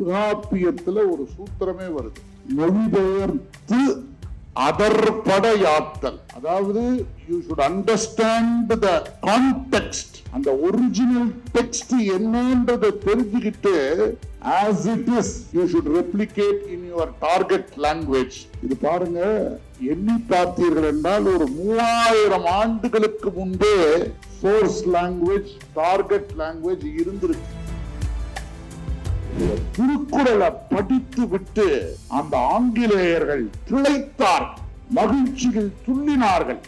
தொல்காப்பியத்துல ஒரு சூத்திரமே வருது. மொழிபெயர்த்து அதர்பட யாத்தல் அதாவது you should understand the context அந்த ஒரிஜினல் டெக்ஸ்ட் என்னன்றதை தெரிஞ்சுக்கிட்டு as it is you should replicate in your target language இது பாருங்க எண்ணி பார்த்தீர்கள் என்றால் ஒரு மூவாயிரம் ஆண்டுகளுக்கு முன்பே சோர்ஸ் லாங்குவேஜ் டார்கெட் லாங்குவேஜ் இருந்திருக்கு. திருக்குறளை படித்து விட்டு அந்த ஆங்கிலேயர்கள் திளைத்தார் மகிழ்ச்சியில் துள்ளினார்கள்.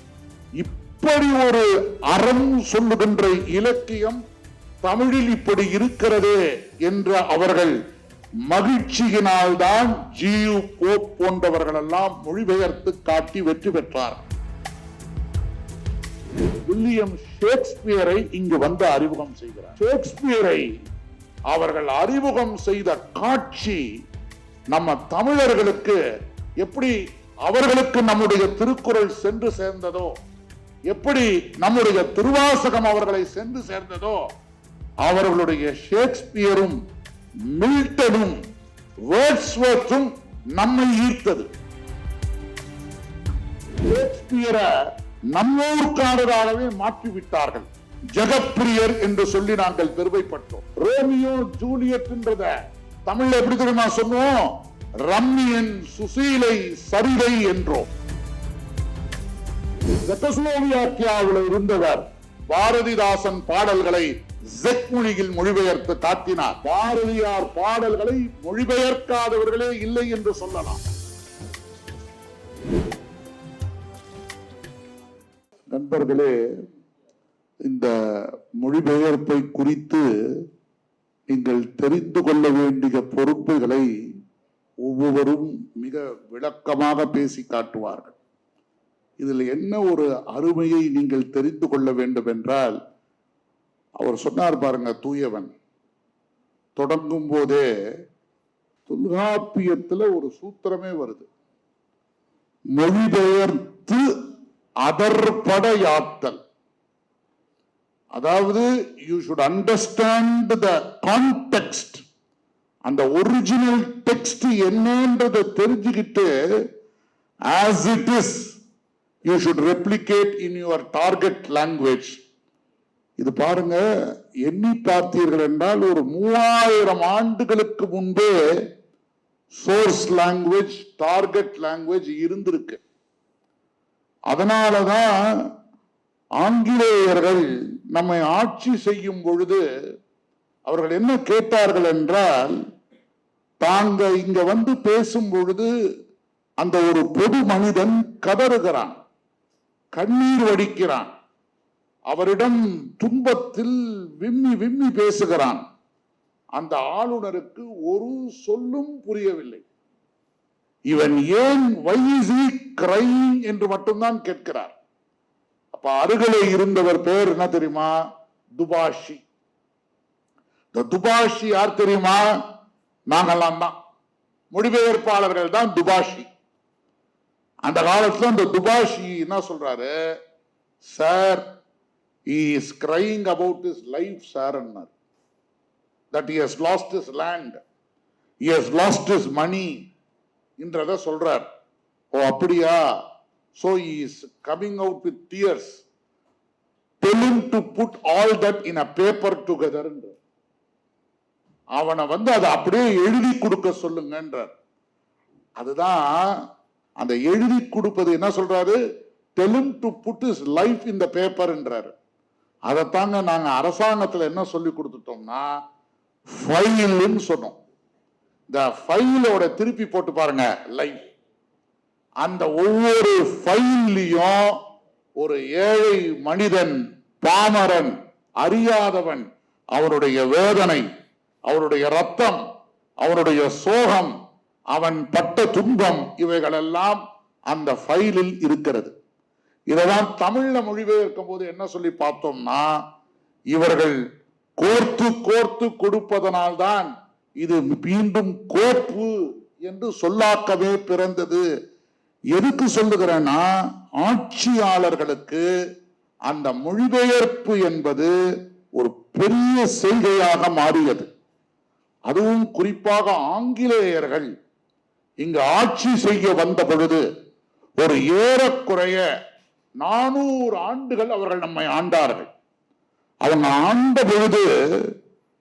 இப்படி ஒரு அறம் சொல்லுகின்ற இலக்கியம் தமிழில் இப்படி இருக்கிறது என்று அவர்கள் மகிழ்ச்சியினால் தான் ஜியு போப் போன்றவர்கள் எல்லாம் மொழிபெயர்த்து காட்டி வெற்றி பெற்றார். வில்லியம் ஷேக்ஸ்பியரை இங்கு வந்து அறிமுகம் செய்கிறார். ஷேக்ஸ்பியரை அவர்கள் அறிமுகம் செய்த காட்சி நம்ம தமிழர்களுக்கு எப்படி அவர்களுக்கு நம்முடைய திருக்குறள் சென்று சேர்ந்ததோ எப்படி நம்முடைய திருவாசகம் அவர்களை சென்று சேர்ந்ததோ அவர்களுடைய ஷேக்ஸ்பியரும் மில்டனும் வேர்ட்ஸ்வர்த்தும் நம்மை ஈர்த்தது. ஷேக்ஸ்பியரை நம்மூர்காரராகவே மாற்றி விட்டார்கள் ஜெகப்பிரியர் என்று சொல்லி நாங்கள் பெருமைப்பட்டோம். ரோமியோ ஜூலியட் என்றத தமிழ்ல எப்படி தெரியுமா சொன்னோம்? ரம்மியன் சுசீலை சரிதை என்றோம். செக்கஸ்லோவியாக்கியாவில் இருந்தவர் பாரதிதாசன் பாடல்களை ஜெக் மொழியில் மொழிபெயர்த்து காட்டினார். பாரதியார் பாடல்களை மொழிபெயர்க்காதவர்களே இல்லை என்று சொல்லலாம். நண்பர்களே இந்த மொழிபெயர்ப்பை குறித்து நீங்கள் தெரிந்து கொள்ள வேண்டிய பொறுப்புகளை ஒவ்வொருவரும் மிக விளக்கமாக பேசி காட்டுவார்கள். இதில் என்ன ஒரு அருமையை நீங்கள் தெரிந்து கொள்ள வேண்டும் என்றால் அவர் சொன்னார் பாருங்க தூயவன். தொடங்கும் போதே தொல்காப்பியத்தில் ஒரு சூத்திரமே வருது. மொழிபெயர்த்து அதர்பட யாத்தல். அதாவது you should understand the contact அந்த ஒரிஜினல் டெக்ஸ்ட் என்னன்றதை தெரிஞ்சுக்கிட்டு as it is you should replicate in your target language இது பாருங்க எண்ணி பார்த்தீர்கள் என்றால் ஒரு மூவாயிரம் ஆண்டுகளுக்கு முன்பே சோர்ஸ் லாங்குவேஜ் டார்கெட் லாங்குவேஜ் இருந்திருக்கு. அதனாலதான் ஆங்கிலேயர்கள் நம்மை ஆட்சி செய்யும் பொழுது அவர்கள் என்ன கேட்டார்கள் என்றால் தாங்க இங்க வந்து பேசும் பொழுது அந்த ஒரு பொது மனிதன் கதறுகிறான் கண்ணீர் வடிக்கிறான். அவரிடம் துன்பத்தில் விம்மி விம்மி பேசுகிறான். அந்த ஆளுநருக்கு ஒரு சொல்லும் புரியவில்லை. இவன் ஏன் வைசி கிரைங் என்று மட்டும்தான் கேட்கிறார்? அப்ப அருகிலே இருந்தவர் பேர் என்ன தெரியுமா? துபாஷி. இந்த துபாஷி யார் தெரியுமா? நாங்கெல்லாம் தான். மொழிபெயர்ப்பாளர்கள் தான் துபாஷி. அந்த காலத்துல அந்த துபாஷி என்ன சொல்றாரு? Sir is crying about is life sir that he has lost is land he has lost is money என்றத சொல்றார். ஓ அப்படியா? So he is coming out with tears tell him to put all that in a paper together அவனை வந்து அதை அப்படியே எழுதி கொடுக்க சொல்லுங்கன்றார். அதுதான் அந்த எழுதி கொடுப்பது என்ன சொல்றாரு? Telling to put is life in the the அதைத்தாங்க நாங்க அரசாங்கத்தில் என்ன சொல்லி கொடுத்துட்டோம்னா ஃபைல்னு சொன்னோம். இந்த ஃபைலோட திருப்பி போட்டு பாருங்க லைஃப் அந்த ஒவ்வொரு ஃபைல்லையும் ஒரு ஏழை மனிதன் பாமரன் அறியாதவன் அவனுடைய வேதனை அவனுடைய ரத்தம் அவனுடைய சோகம் அவன் பட்ட துன்பம் இவைகளெல்லாம் அந்த ஃபைலில் இருக்கிறது. இதெல்லாம் தமிழ்ல மொழிபெயர்க்கும் போது என்ன சொல்லி பார்த்தோம்னா இவர்கள் கோர்த்து கோர்த்து கொடுப்பதனால்தான் இது மீண்டும் கோப்பு என்று சொல்லாக்கவே பிறந்தது. எதுக்கு சொல்லுகிறேன்னா ஆட்சியாளர்களுக்கு அந்த மொழிபெயர்ப்பு என்பது ஒரு பெரிய செய்கையாக மாறியது. அதுவும் குறிப்பாக ஆங்கிலேயர்கள் இங்கு ஆட்சி செய்ய வந்த பொழுது ஒரு ஏறக்குறைய நானூறு ஆண்டுகள் அவர்கள் நம்மை ஆண்டார்கள். அவங்க ஆண்ட பொழுது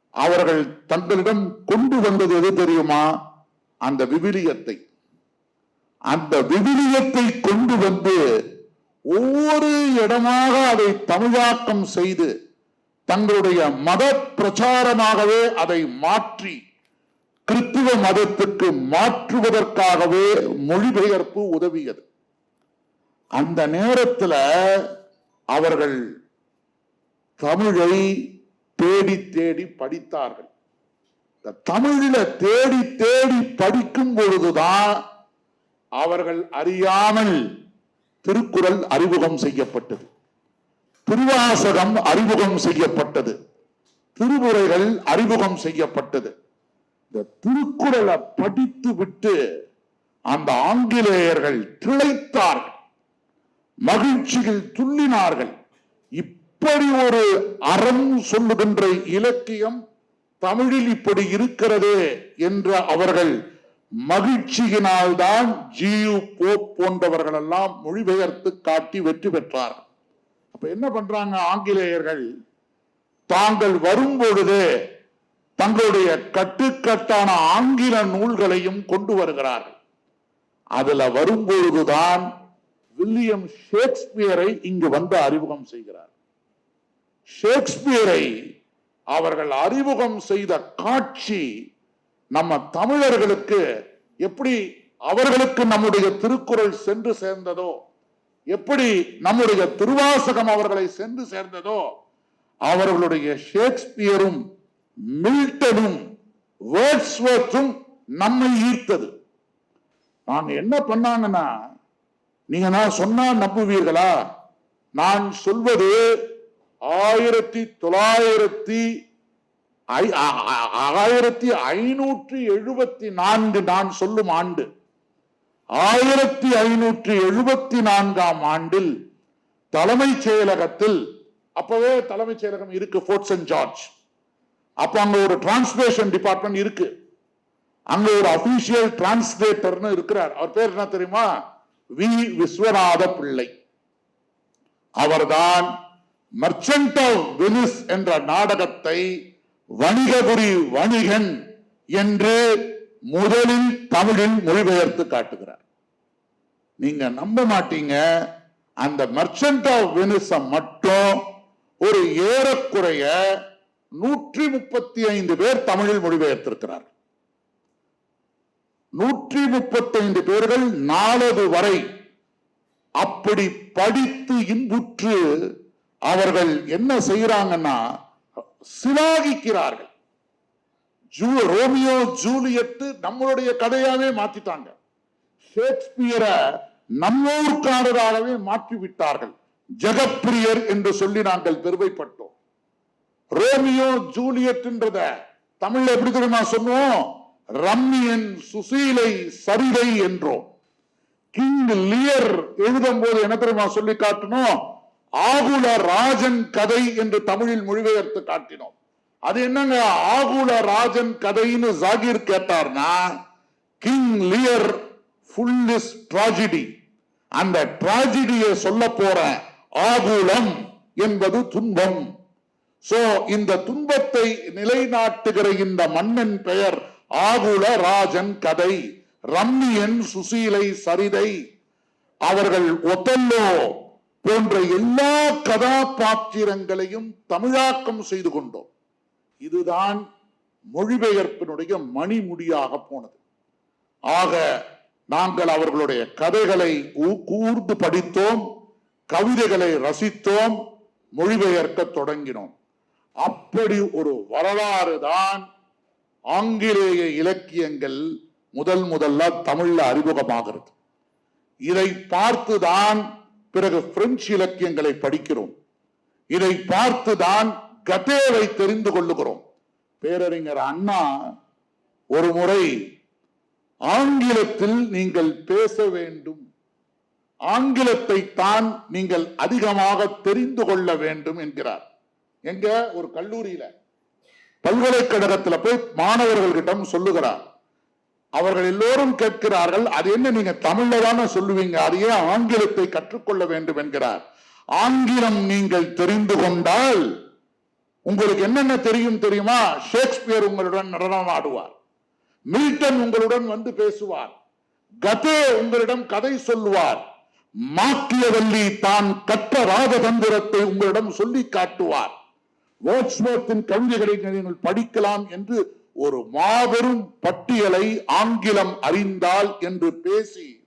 அவர்கள் தங்களிடம் கொண்டு வந்தது எது தெரியுமா? அந்த விவிலியத்தை. அந்த விவிலியத்தை கொண்டு வந்து ஒவ்வொரு இடமாக அதை தமிழாக்கம் செய்து தங்களுடைய மத பிரச்சாரமாகவே அதை மாற்றி கிறிஸ்துவ மதத்துக்கு மாற்றுவதற்காகவே மொழிபெயர்ப்பு உதவியது. அந்த நேரத்தில் அவர்கள் தமிழை தேடி தேடி படித்தார்கள். தமிழில் தமிழில தேடி தேடி படிக்கும் பொழுதுதான் அவர்கள் அறியாமல் திருக்குறள் அறிமுகம் செய்யப்பட்டது. திருவாசகம் அறிமுகம் செய்யப்பட்டது. திருமுறைகள் அறிமுகம் செய்யப்பட்டது. இந்த திருக்குறளை படித்து விட்டு அந்த ஆங்கிலேயர்கள் திளைத்தார்கள். மகிழ்ச்சியில் துள்ளினார்கள். இப்படி ஒரு அறம் சொல்லுகின்ற இலக்கியம் தமிழில் இப்படி இருக்கிறதே என்ற அவர்கள் மகிழ்ச்சியினால்தான் ஜியு போப் போன்றவர்கள் எல்லாம் மொழிபெயர்த்து காட்டி வெற்றி பெற்றார். அப்ப என்ன பண்றாங்க ஆங்கிலேயர்கள்? தாங்கள் வரும்பொழுதே தங்களுடைய கட்டுக்கட்டான ஆங்கில நூல்களையும் கொண்டு வருகிறார்கள். அதுல வரும்பொழுதுதான் வில்லியம் ஷேக்ஸ்பியரை இங்கு வந்து அறிமுகம் செய்கிறார். ஷேக்ஸ்பியரை அவர்கள் அறிமுகம் செய்த காட்சி நம்ம தமிழர்களுக்கு எப்படி அவர்களுக்கு நம்முடைய திருக்குறள் சென்று சேர்ந்ததோ எப்படி நம்முடைய திருவாசகம் அவர்களை சென்று சேர்ந்ததோ அவர்களுடைய ஷேக்ஸ்பியரும் மில்டனும் வேர்ட்ஸ்வர்த்தும் நம்மை ஈர்த்தது. நான் என்ன பண்ணாங்கன்னா நீங்க நான் சொன்னா நம்புவீர்களா? நான் சொல்வது ஆயிரத்தி தொள்ளாயிரத்தி ஆயிரத்தி ஐநூற்றி எழுபத்தி நான்கு நான் சொல்லும் ஆண்டு. ஆயிரத்தி ஐநூற்றி எழுபத்தி நான்காம் ஆண்டில் தலைமைச் செயலகத்தில் அப்பவே தலைமைச் செயலகம் இருக்கு போர்ட் சென்ட் ஜார்ஜ் அப்ப அங்க ஒரு டிரான்ஸ்லேஷன் டிபார்ட்மெண்ட் இருக்கு. அங்க ஒரு அபிஷியல் டிரான்ஸ்லேட்டர்னு இருக்கிறார். அவர் பேர் என்ன தெரியுமா? வி. விஸ்வநாத பிள்ளை. அவர்தான் மர்ச்சன்ட் ஆஃப் வெனிஸ் என்ற நாடகத்தை வணிகபுரி வணிகன் என்று முதலில் தமிழில் மொழிபெயர்த்து காட்டுகிறார். நீங்க நம்ப மாட்டீங்க. அந்த மர்ச்சன்ட் ஆஃப் வெனிசம் மட்டும் ஒரு ஏறக்குறைய நூற்றி முப்பத்தி ஐந்து பேர் தமிழில் மொழிபெயர்த்திருக்கிறார். நூற்றி முப்பத்தைந்து பேர்கள் நாளது வரை அப்படி படித்து இன்புற்று அவர்கள் என்ன செய்யறாங்கன்னா சிலாகிக்கிறார்கள். ஜூ ரோமியோ ஜூலியட் நம்மளுடைய கதையாவே மாத்திட்டாங்க. ஷேக்ஸ்பியரை நம்மூர்காரராகவே மாற்றி விட்டார்கள் ஜெகப்பிரியர் என்று சொல்லி நாங்கள் பெருமைப்பட்டோம். ரோமியோ ஜூலியட்ன்றத தமிழ்ல எப்படி தெரியுமா சொன்னோம் ரம்மியன் சுசீலை சரிதை என்றோம். கிங் லியர் எழுதும் போது என்ன தெரியுமா சொல்லி காட்டணும்? ஆகுல ராஜன் கதை என்று தமிழில் மொழிபெயர்த்து காட்டினோம். அது என்னங்க? ஆகுல ராஜன் கதைன்னு ஜாகிர் கேட்டார்னா கிங் லியர் ஃபுல்லிஸ் ட்ராஜிடி அந்த டிராஜடியை சொல்ல போற ஆகுலம் என்பது துன்பம். சோ இந்த துன்பத்தை நிலைநாட்டுகிற இந்த மன்னன் பெயர் ஆகுல ராஜன் கதை. ரம்மியன் சுசீலை சரிதை. அவர்கள் ஒத்தல்லோ போன்ற எல்லா கதாபாத்திரங்களையும் தமிழாக்கம் செய்து கொண்டோம். இதுதான் மொழிபெயர்ப்பினுடைய மணிமுடியாக போனது. ஆக நாங்கள் அவர்களுடைய கதைகளை கூர்ந்து படித்தோம் கவிதைகளை ரசித்தோம் மொழிபெயர்க்க தொடங்கினோம். அப்படி ஒரு வரலாறு தான் ஆங்கிலேய இலக்கியங்கள் முதல் முதல்ல தமிழ்ல அறிமுகமாகிறது. இதை பார்த்துதான் பிறகு பிரெஞ்சு இலக்கியங்களை படிக்கிறோம். இதை பார்த்துதான் கதேவை தெரிந்து கொள்ளுகிறோம். பேரறிஞர் அண்ணா ஒரு முறை ஆங்கிலத்தில் நீங்கள் பேச வேண்டும். ஆங்கிலத்தை தான் நீங்கள் அதிகமாக தெரிந்து கொள்ள வேண்டும் என்கிறார். எங்க? ஒரு கல்லூரியில. பல்கலைக்கழகத்தில் போய் மாணவர்கள்கிட்டம் சொல்லுகிறார். அவர்கள் எல்லோரும் கேட்கிறார்கள் அது என்ன நீங்க தமிழ்ல தானே சொல்லுவீங்க? அதையே ஆங்கிலத்தை கற்றுக்கொள்ள வேண்டும் என்கிறார். ஆங்கிலம் நீங்கள் தெரிந்து கொண்டால் உங்களுக்கு என்னென்ன தெரியும் தெரியுமா? ஷேக்ஸ்பியர் உங்களுடன் நடனம் ஆடுவார். மில்டன் உங்களுடன் வந்து பேசுவார். கதே உங்களிடம் கதை சொல்லுவார். மாக்கியவல்லி தான் கற்ற ராஜதந்திரத்தை உங்களிடம் சொல்லி காட்டுவார். வேர்ட்ஸ்வர்த்தின் கவிதைகளை நீங்கள் படிக்கலாம் என்று ஒரு மாபெரும் பட்டியலை ஆங்கிலம் அறிந்தால் என்று பேசி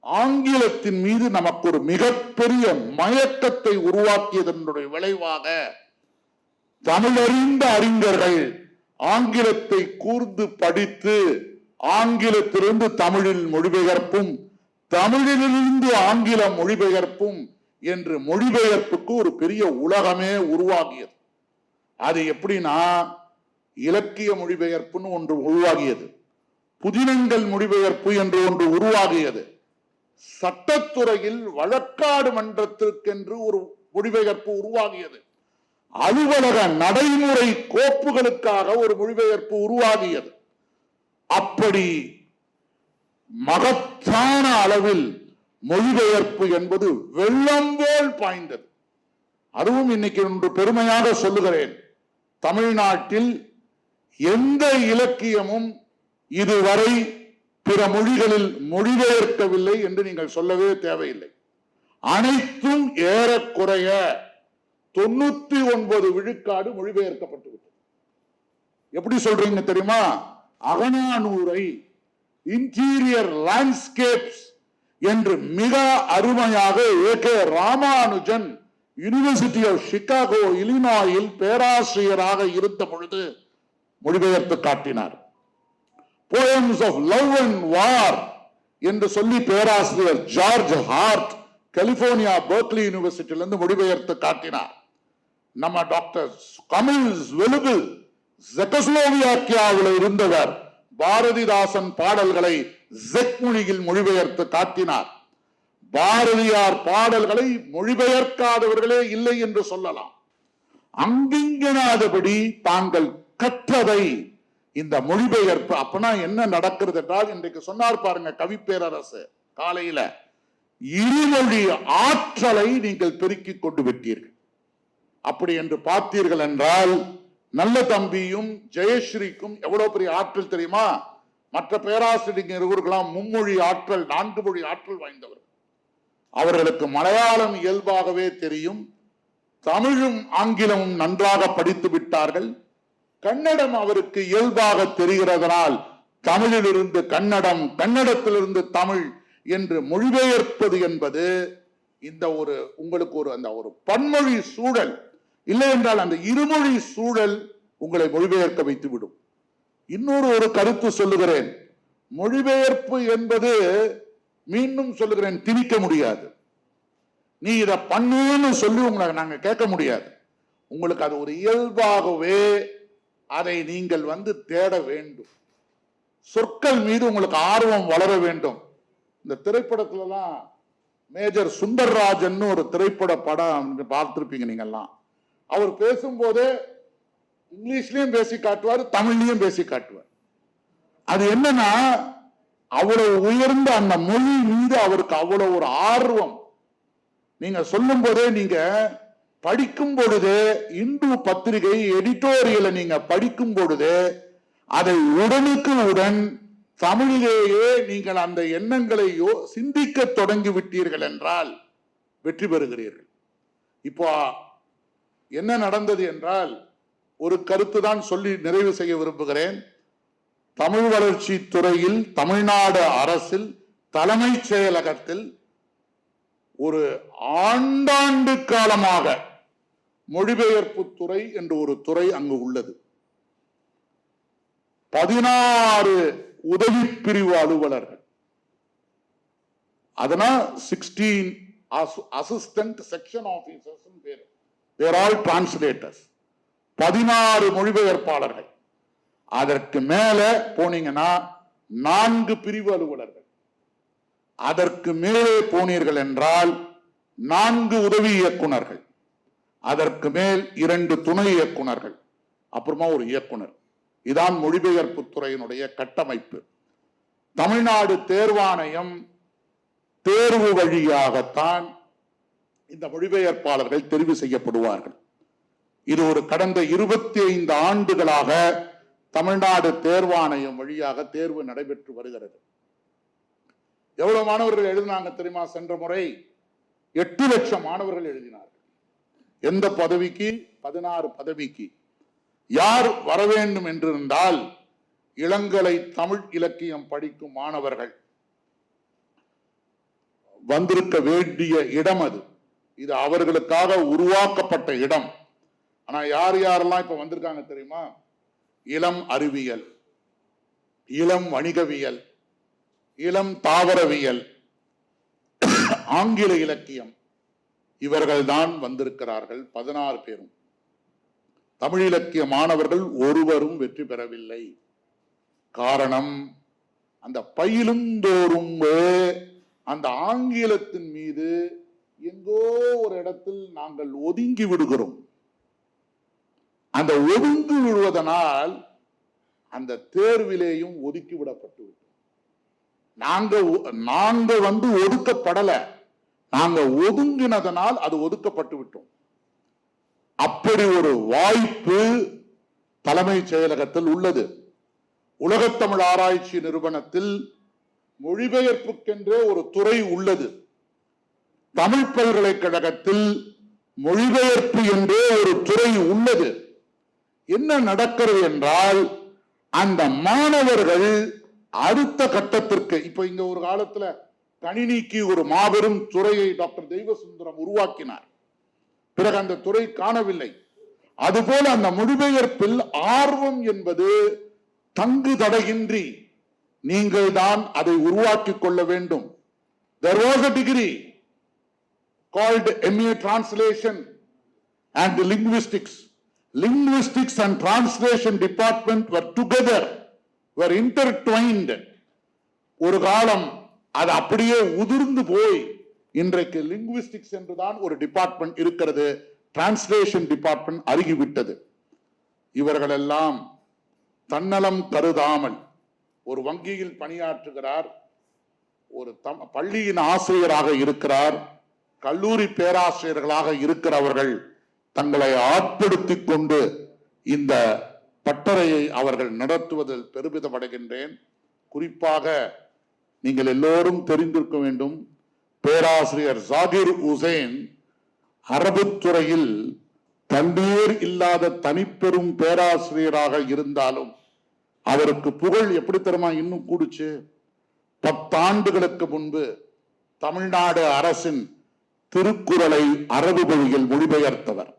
ஆங்கிலத்தின் மீது நமக்கு ஒரு மிகப்பெரிய மயக்கத்தை உருவாக்கியதனுடைய விளைவாக தமிழறிந்த அறிஞர்கள் ஆங்கிலத்தை கூர்ந்து படித்து ஆங்கிலத்திலிருந்து தமிழில் மொழிபெயர்ப்பும் தமிழிலிருந்து ஆங்கிலம் மொழிபெயர்ப்பும் என்று மொழிபெயர்ப்புக்கு ஒரு பெரிய உலகமே உருவாகியது. அது எப்படின்னா இலக்கிய மொழிபெயர்ப்புன்னு ஒன்று உருவாகியது. புதினங்கள் மொழிபெயர்ப்பு என்று ஒன்று உருவாகியது. சட்டத்துறையில் வழக்காடு மன்றத்திற்கென்று ஒரு மொழிபெயர்ப்பு உருவாகியது. அலுவலக நடைமுறை கோப்புகளுக்காக ஒரு மொழிபெயர்ப்பு உருவாகியது. அப்படி மகத்தான அளவில் மொழிபெயர்ப்பு என்பது வெள்ளம் போல் பாய்ந்தது. அதுவும் இன்னைக்கு ஒன்று பெருமையாக சொல்லுகிறேன். தமிழ்நாட்டில் எந்த இலக்கியமும் இதுவரை பிற மொழிகளில் மொழிபெயர்க்கவில்லை என்று நீங்கள் சொல்லவே தேவையில்லை. அனைத்தும் ஏறக்குறைய தொண்ணூத்தி ஒன்பது விழுக்காடு மொழிபெயர்க்கப்பட்டுவிட்டது. எப்படி சொல்றீங்க தெரியுமா? அகநானூரை இன்டீரியர் லேண்ட்ஸ்கேப்ஸ் என்று மிக அருமையாக A K Ramanujan university of Chicago இலினாயில் பேராசிரியராக இருந்த பொழுது மொழிபெயர்த்து காட்டினார். Poems of love and war என்று சொல்லி பேராசிரியர் ஜார்ஜ் ஹார்ட் கலிபோர்னியா பெர்க்லி யூனிவர்சிட்டியிலிருந்து மொழிபெயர்த்து காட்டினார். நம்ம டாக்டர் கமில்ஸ் வெலுபில் ஜெகஸ்லோவியாக்கியாவில் இருந்தவர் பாரதிதாசன் பாடல்களை ஜெக் மொழியில் மொழிபெயர்த்து காட்டினார். பாரதியார் பாடல்களை மொழிபெயர்க்காதவர்களே இல்லை என்று சொல்லலாம். அங்கிங்கனாதபடி தாங்கள் கற்றதை இந்த மொழிபெயர்ப்பு. அப்பனா என்ன நடக்கிறது என்றால் இன்றைக்கு சொன்னார் பாருங்க கவி பேரரசு காலையில இருமொழி ஆற்றலை நீங்கள் பெருக்கிக் கொண்டு விட்டீர்கள். அப்படி என்று பார்த்தீர்கள் என்றால் நல்ல தம்பியும் ஜெயஸ்ரீக்கும் எவ்வளவு பெரிய ஆற்றல் தெரியுமா? மற்ற பேராசிரியர் இவர்களாம் மும்மொழி ஆற்றல் நான்கு மொழி ஆற்றல் வாய்ந்தவர். அவர்களுக்கு மலையாளம் இயல்பாகவே தெரியும். தமிழும் ஆங்கிலமும் நன்றாக படித்து விட்டார்கள். கன்னடம் அவருக்கு இயல்பாக தெரிகிறதனால் தமிழிலிருந்து கன்னடம் கன்னடத்திலிருந்து தமிழ் என்று மொழிபெயர்ப்பது என்பது இந்த ஒரு உங்களுக்கு ஒரு அந்த ஒரு பன்மொழி சூழல். இல்லை என்றால் அந்த இருமொழி சூழல் உங்களை மொழிபெயர்க்க வைத்துவிடும். இன்னொரு ஒரு கருத்து சொல்லுகிறேன். மொழிபெயர்ப்பு என்பது மீண்டும் சொல்லுகிறேன் திணிக்க முடியாது. நீ இதை பண்ணுன்னு சொல்லி உங்களை நாங்கள் கேட்க முடியாது. உங்களுக்கு அது ஒரு இயல்பாகவே அதை நீங்கள் வந்து தேட வேண்டும். சொற்கள் மீது உங்களுக்கு ஆர்வம் வளர வேண்டும். இந்த திரைப்படத்துலலாம் மேஜர் சுந்தர்ராஜன் ஒரு திரைப்பட படம் பார்த்துருப்பீங்க நீங்கள்லாம். அவர் பேசும்போதே இங்கிலீஷ்லயும் பேசி காட்டுவார் தமிழ்லயும் பேசி காட்டுவார். அது என்னன்னா அவ்வளவு உயர்ந்த அந்த மொழி மீது அவருக்கு அவ்வளவு ஒரு ஆர்வம். நீங்க சொல்லும் போதே நீங்க படிக்கும் பொழுது இந்து பத்திரிகை எடிட்டோரியலை நீங்க படிக்கும் பொழுது அதை உடனுக்கு உடன் தமிழிலேயே நீங்கள் அந்த எண்ணங்களை சிந்திக்க தொடங்கி விட்டீர்கள் என்றால் வெற்றி பெறுகிறீர்கள். இப்போ என்ன நடந்தது என்றால் ஒரு கருத்து தான் சொல்லி நிறைவு செய்ய விரும்புகிறேன். தமிழ் வளர்ச்சி துறையில் தமிழ்நாடு அரசில் தலைமைச் செயலகத்தில் ஒரு ஆண்டாண்டு காலமாக மொழிபெயர்ப்பு துறை என்று ஒரு துறை அங்கு உள்ளது. பதினாறு உதவி பிரிவு அலுவலர்கள். அதனால் சிக்ஸ்டீன் அசிஸ்டன்ட் செக்ஷன் ஆபீசர்ஸ் பேர். தேர் ஆல் டிரான்ஸ்லேட்டர்ஸ் பதினாறு மொழிபெயர்ப்பாளர்கள். அதற்கு மேல போனீங்கன்னா நான்கு பிரிவு அலுவலர்கள். அதற்கு மேலே போனீர்கள் என்றால் நான்கு உதவி இயக்குனர்கள் அதற்கு மேல் இரண்டு துணை இயக்குனர்கள் அப்புறமா ஒரு இயக்குனர். இதான் மொழிபெயர்ப்பு துறையினுடைய கட்டமைப்பு. தமிழ்நாடு தேர்வாணையம் தேர்வு வழியாகத்தான் இந்த மொழிபெயர்ப்பாளர்கள் தெரிவு செய்யப்படுவார்கள். இது ஒரு கடந்த இருபத்தி ஐந்து ஆண்டுகளாக தமிழ்நாடு தேர்வாணையம் வழியாக தேர்வு நடைபெற்று வருகிறது. எவ்வளவு மாணவர்கள் எழுதினாங்க தெரியுமா சென்ற முறை? எட்டு லட்சம் மாணவர்கள் எழுதினார்கள். எந்த பதவிக்கு? பதினாறு பதவிக்கு. யார் வர வேண்டும் என்றிருந்தால் இளங்கலை தமிழ் இலக்கியம் படிக்கும் மாணவர்கள். வந்திருக்க வேண்டிய இடம் அது. இது அவர்களுக்காக உருவாக்கப்பட்ட இடம். ஆனா யார் யாரெல்லாம் இப்ப வந்திருக்காங்க தெரியுமா? இளம் அறிவியல் இளம் வணிகவியல் இளம் தாவரவியல் ஆங்கில இலக்கியம் இவர்கள் தான் வந்திருக்கிறார்கள் பதினாறு பேரும். தமிழ் இலக்கிய மாணவர்கள் ஒருவரும் வெற்றி பெறவில்லை. காரணம் அந்த பயிலுந்தோறும் அந்த ஆங்கிலத்தின் மீது எங்கோ ஒரு இடத்தில் நாங்கள் ஒதுங்கி விடுகிறோம். அந்த ஒதுங்கி விடுவதனால் அந்த தேர்விலேயும் ஒதுக்கி விடப்பட்டு விட்டோம் நாங்க நாங்க வந்து ஒதுக்கப்படல. நாங்க ஒதுங்கினதனால் அது ஒதுக்கப்பட்டு விட்டோம். அப்படி ஒரு வாய்ப்பு தலைமைச் செயலகத்தில் உள்ளது. உலகத்தமிழ் ஆராய்ச்சி நிறுவனத்தில் மொழிபெயர்ப்புக்கென்றே ஒரு துறை உள்ளது. தமிழ் பல்கலைக்கழகத்தில் மொழிபெயர்ப்பு என்றே ஒரு துறை உள்ளது. என்ன நடக்கிறது என்றால் அந்த மாணவர்கள் அடுத்த கட்டத்திற்கு இப்ப இங்க ஒரு காலத்துல கணினிக்கு ஒரு மாபெரும் துறையை டாக்டர் தெய்வசுந்தரம் உருவாக்கினார் பிறகு அந்த துறை காணவில்லை அதுபோல அந்த மொழிபெயர்ப்பில் ஆர்வம் என்பது தங்கு தடையின்றி நீங்கள் தான் அதை உருவாக்கிக் கொள்ள வேண்டும் there was a degree called MA translation and linguistics linguistics and translation department were together were intertwined ஒரு காலம் அது அப்படியே உதிர்ந்து போய் இன்றைக்கு லிங்குவிஸ்டிக்ஸ் என்றுதான் ஒரு டிபார்ட்மெண்ட் இருக்கிறது. டிரான்ஸ்லேஷன் டிபார்ட்மெண்ட் அருகிவிட்டது. இவர்களெல்லாம் தன்னலம் கருதாமல் ஒரு வங்கியில் பணியாற்றுகிறார். ஒரு தம் பள்ளியின் ஆசிரியராக இருக்கிறார். கல்லூரி பேராசிரியர்களாக இருக்கிறவர்கள் தங்களை ஆட்படுத்திக் கொண்டு இந்த பட்டறையை அவர்கள் நடத்துவதில் பெருமிதமடைகின்றேன் குறிப்பாக நீங்கள் எல்லோரும் தெரிந்திருக்க வேண்டும். பேராசிரியர் ஜாகிர் உசேன் அரபு துறையில் தண்ணீர் இல்லாத தனிப்பெரும் பேராசிரியராக இருந்தாலும் அவருக்கு புகழ் எப்படி தெரியுமா இன்னும் கூடுச்சு? பத்தாண்டுகளுக்கு முன்பு தமிழ்நாடு அரசின் திருக்குறளை அரபு மொழியில் மொழிபெயர்த்தவர்.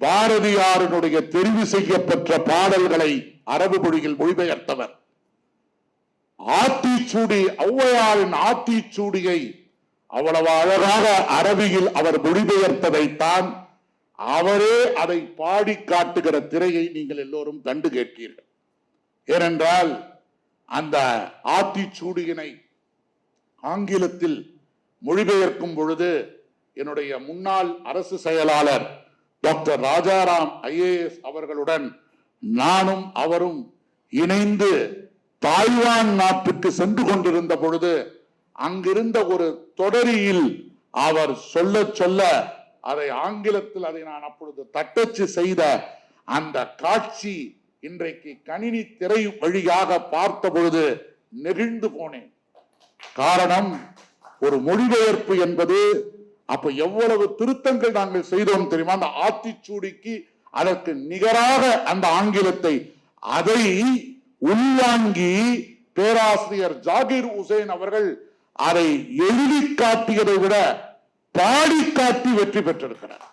பாரதியாரினுடைய தெரிவு செய்யப்பெற்ற பாடல்களை அரபு மொழியில் மொழிபெயர்த்தவர். ஆத்திச்சூடி ஔவையாரின் ஆத்திச்சூடியை அவ்வளவு அழகாக அரபியில் அவர் மொழிபெயர்த்ததைத்தான் அவரே அதை பாடி காட்டுகிற திரையை நீங்கள் எல்லோரும் கண்டு கேட்டீர்கள். ஏனென்றால் அந்த ஆத்திச்சூடியினை ஆங்கிலத்தில் மொழிபெயர்க்கும் பொழுது என்னுடைய முன்னாள் அரசு செயலாளர் டாக்டர் ராஜாராம் ஐஏஎஸ் அவர்களுடன் நானும் அவரும் இணைந்து தாய்வான் நாட்டுக்கு சென்று கொண்டிருந்த பொழுது அங்கிருந்த ஒரு தொடரியில் அவர் சொல்ல சொல்ல அதை ஆங்கிலத்தில் அதை நான் அப்பொழுது தட்டச்சு செய்த அந்த காட்சி இன்றைக்கு கணினி திரை வழியாக பார்த்த பொழுது நெகிழ்ந்து போனேன். காரணம் ஒரு மொழிபெயர்ப்பு என்பது அப்ப எவ்வளவு திருத்தங்கள் நாங்கள் செய்தோம் தெரியுமா? அந்த ஆத்திச்சூடிக்கு அதற்கு நிகராக அந்த ஆங்கிலத்தை அதை உள்வாங்கி பேராசிரியர் ஜாகிர் உசேன் அவர்கள் அதை எழுதி காட்டியதை விட பாடி காட்டி வெற்றி பெற்றிருக்கிறார்.